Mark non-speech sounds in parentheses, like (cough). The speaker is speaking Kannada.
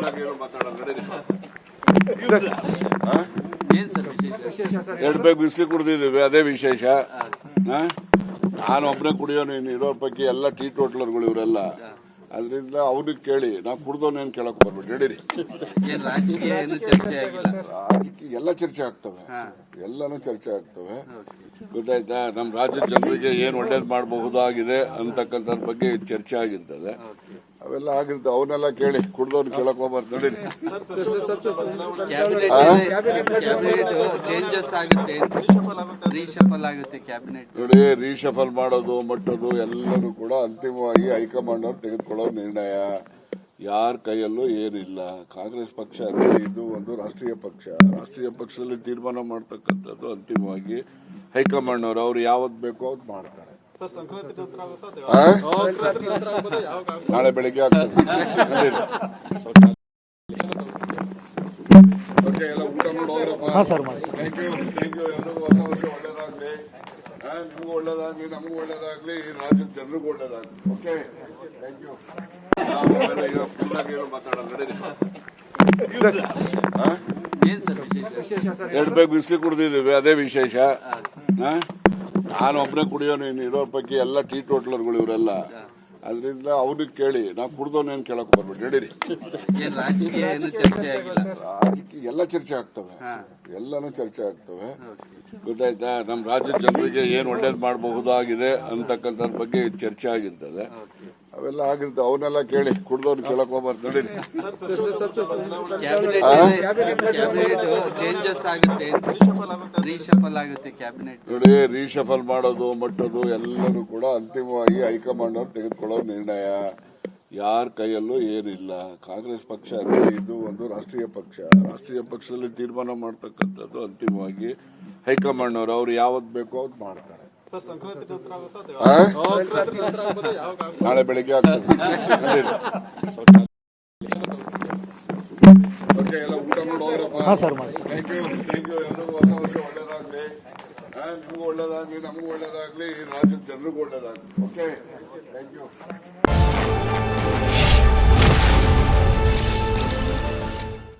(laughs) ಎರಡು ಬೇಗ ಬಿಸ್ಕಿ ಕುಡ್ದಿದ್ದೀವಿ ಅದೇ ವಿಶೇಷ. ಹಾ? ನಾನು ಒಬ್ಬನೇ ಕುಡಿಯೋನು ಇನ್ನು ಇರೋರ್ ಪೈಕಿ ಎಲ್ಲ ಟೀ ಟೋಟ್ಲರ್ಗಳು ಇವರೆಲ್ಲ. ಅದರಿಂದ ಅವ್ರಿಗೆ ಕೇಳಿ ನಾವು ಕುಡ್ದವನೇನು ಕೇಳಕ್ ಬರ್ಬೇಡಿ ನಡೀರಿ. ರಾಜಕೀಯ ಎಲ್ಲ ಚರ್ಚೆ ಆಗ್ತವೆ. ಎಲ್ಲಾನು ಚರ್ಚೆ ಆಗ್ತವೆ. ಗೊತ್ತಾಯ್ತಾ? ನಮ್ಮ ರಾಜ್ಯದ ಜನರಿಗೆ ಏನ್ ಒಳ್ಳೇದು ಮಾಡಬಹುದಾಗಿದೆ ಅಂತಕ್ಕಂಥದ್ರ ಬಗ್ಗೆ ಚರ್ಚೆ ಆಗಿರ್ತದೆ. ಅವೆಲ್ಲ ಆಗಿರ್ತವೆ ಅವನ್ನೆಲ್ಲ ಕೇಳಿ ಕುಡ್ದವ್ನು ಕೇಳಕ್ ಹೋಗ್ಬಾರ್ದು ನಡೀರಿ. ಕ್ಯಾಬಿನೆಟ್ ನೋಡಿ ರೀಶಫಲ್ ಮಾಡೋದು ಮಟ್ಟೋದು ಎಲ್ಲರೂ ಕೂಡ ಅಂತಿಮವಾಗಿ ಹೈಕಮಾಂಡ್ ಅವ್ರು ತೆಗೆದುಕೊಳ್ಳೋ ನಿರ್ಣಯ. ಯಾರ ಕೈಯಲ್ಲೂ ಏನಿಲ್ಲ. ಕಾಂಗ್ರೆಸ್ ಪಕ್ಷ ಅಂದರೆ ಇದು ಒಂದು ರಾಷ್ಟ್ರೀಯ ಪಕ್ಷ. ರಾಷ್ಟ್ರೀಯ ಪಕ್ಷದಲ್ಲಿ ತೀರ್ಮಾನ ಮಾಡ್ತಕ್ಕಂಥದ್ದು ಅಂತಿಮವಾಗಿ ಹೈಕಮಾಂಡ್ ಅವರು ಅವ್ರು ಯಾವತ್ ಬೇಕೋ ಅವ್ರು ಮಾಡ್ತಾರೆ? ನಾಳೆ ಬೆಳಿಗ್ಗೆ ಆಗ್ತದೆ. ನಿಮ್ಗೂ ಒಳ್ಳೇದಾಗ್ಲಿ ನಮಗೂ ಒಳ್ಳೇದಾಗ್ಲಿ ಈ ರಾಜ್ಯದ ಜನರಿಗೂ ಒಳ್ಳೇದಾಗ್ಲಿ. ಓಕೆ ಥ್ಯಾಂಕ್ ಯು ಎರಡು ಬೇಗ ಬಿಸ್ಕಿ ಕುಡ್ದಿದ್ದೀವಿ ಅದೇ ವಿಶೇಷ? ನಾನು ಒಬ್ಬನೇ ಕುಡಿಯೋನು ಇನ್ನು ಇರೋರ್ ಪೈಕಿ ಎಲ್ಲ ಟೀ ಟೋಟ್ಲರ್ಗಳು ಇವರೆಲ್ಲ. ಅದರಿಂದ ಅವ್ರಿಗೆ ಕೇಳಿ ನಾವು ಏನ್ ಕೇಳಕ್ ಬರ್ಬೇಡಿ ನಡೀರಿ ಏನ್ ರಾಜಕೀಯ ಎಲ್ಲ ಚರ್ಚೆ ಆಗ್ತವೆ. ಎಲ್ಲಾನು ಚರ್ಚೆ ಆಗ್ತವೆ. ಗೊತ್ತಾಯ್ತಾ? ನಮ್ಮ ರಾಜ್ಯದ ಜನರಿಗೆ ಏನ್ ಒಳ್ಳೇದ್ ಮಾಡಬಹುದಾಗಿದೆ ಅಂತಕ್ಕಂಥದ್ರ ಬಗ್ಗೆ ಚರ್ಚೆ ಆಗಿರ್ತದೆ. ಅವೆಲ್ಲ ಆಗಿರ್ತದೆ ಅವನ್ನೆಲ್ಲ ಕೇಳಿ ಕುಡ್ದವ್ರು ಕೇಳಕ್ ಹೋಗ್ಬಾರ್ದು ನೋಡಿ ನೋಡಿ ರೀಶಫಲ್ ಮಾಡೋದು ಮಟ್ಟೋದು ಎಲ್ಲರೂ ಕೂಡ ಅಂತಿಮವಾಗಿ ಹೈಕಮಾಂಡ್ ಅವ್ರು ತೆಗೆದುಕೊಳ್ಳೋ ನಿರ್ಣಯ. ಯಾರ ಕೈಯಲ್ಲೂ ಏನಿಲ್ಲ. ಕಾಂಗ್ರೆಸ್ ಪಕ್ಷ ಅಂದ್ರೆ ಇದು ಒಂದು ರಾಷ್ಟ್ರೀಯ ಪಕ್ಷ. ರಾಷ್ಟ್ರೀಯ ಪಕ್ಷದಲ್ಲಿ ತೀರ್ಮಾನ ಮಾಡ್ತಕ್ಕಂಥದ್ದು ಅಂತಿಮವಾಗಿ ಹೈಕಮಾಂಡ್ ಅವರು ಅವ್ರು ಯಾವ್ದು ಬೇಕೋ ಅವ್ರು ಮಾಡ್ತಾರೆ? ನಾಳೆ ಬೆಳಿಗ್ಗೆ ಆಗ್ತದೆ ಎಲ್ಲ ಊಟ ಥ್ಯಾಂಕ್ ಯು ಥ್ಯಾಂಕ್ ಯು ಎಲ್ರಿಗೂ ಹೊಸ ವರ್ಷ ಒಳ್ಳೇದಾಗ್ಲಿ ನಿಮ್ಗೂ ಒಳ್ಳೇದಾಗ್ಲಿ ನಮಗೂ ಒಳ್ಳೇದಾಗ್ಲಿ ಈ ರಾಜ್ಯದ ಜನರಿಗೂ ಒಳ್ಳೇದಾಗ್ಲಿ ಓಕೆ ಥ್ಯಾಂಕ್ ಯು